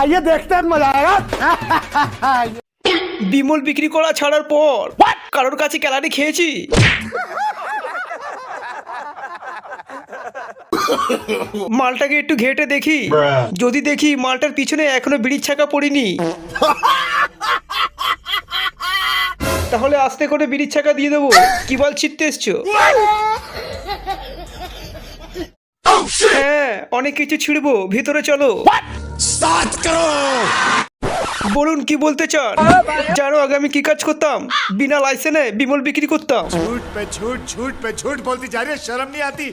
আইয়ে দেখতে মজা বিমল বিক্রি করা ছাড়ার পর। কারোর কাছে ক্যালারি খেয়েছি। মালটাকে একটু ঘেটে দেখি। যদি দেখি মালটার পিছনে এখনও বিড়ির ছাকা পড়িনি। তাহলে আস্তে করে বিড়ির ছাকা দিয়ে দেবো। কি বল ছিটতে এসছো? হ্যাঁ অনেক কিছু ছিড়বো। ভিতরে চলো। বলুন কি বলতে চান জানো আগে আমি কি কাজ করতাম বিনা লাইসেন্সে বিমল বিক্রি করতাম झूठ पे झूठ झूठ पे झूठ बोलती जा रही है शर्म नहीं आती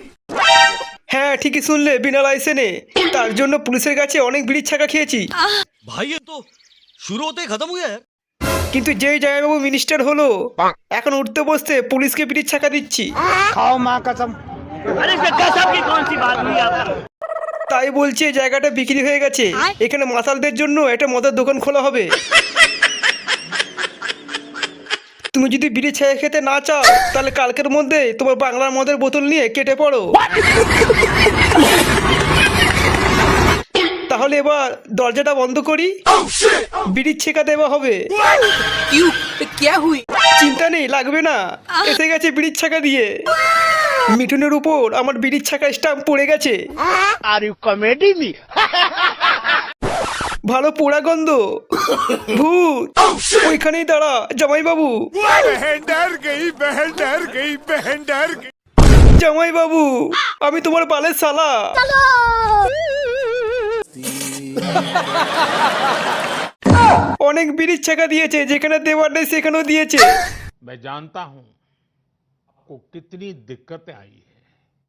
হ্যাঁ ঠিকই শুনলে বিনা লাইসেন্সে তার জন্য পুলিশের কাছে অনেক বিড়ির ছাকা খেয়েছি भाई ये तो शुरू होते ही खत्म हो गया है কিন্তু যেই জয়বাবু মিনিস্টার হলো এখন উঠতে বসতে পুলিশকে বিড়ির ছাকা দিচ্ছি खाओ माँ कसम তাই বলছে জায়গাটা বিক্রি হয়ে গেছে। এখানে মাতালদের জন্য একটা মদের দোকান খোলা হবে। তুমি যদি বিড়ি ছেড়ে খেতে না চাও তাহলে কালকের মধ্যে তোমার বাংলার মদের বোতল নিয়ে কেটে পড়ো। তাহলে এবার দরজাটা বন্ধ করি। বিড়ি ছেকা দেওয়া হবে। চিন্তা নেই লাগবে না। এসে গেছে বিড়ির ছেকা দিয়ে। মিঠুনের উপর আমার বিড়ির ছাকা স্টাম্প পড়ে গেছে आर यू कॉमेडी मी ভালো পোড়া গন্ধ ভূত ওইখানেই দাঁড়া জামাই বাবু बहन डर गई बहन डर गई बहन डर गई জামাই বাবু আমি তোমার বালের সালা অনেক বিড়ির ছাকা দিয়েছে যেখানে দেওয়ার নেই সেখানেও দিয়েছে मैं जानता हूं आपको कितनी दिक्कतें आई हैं।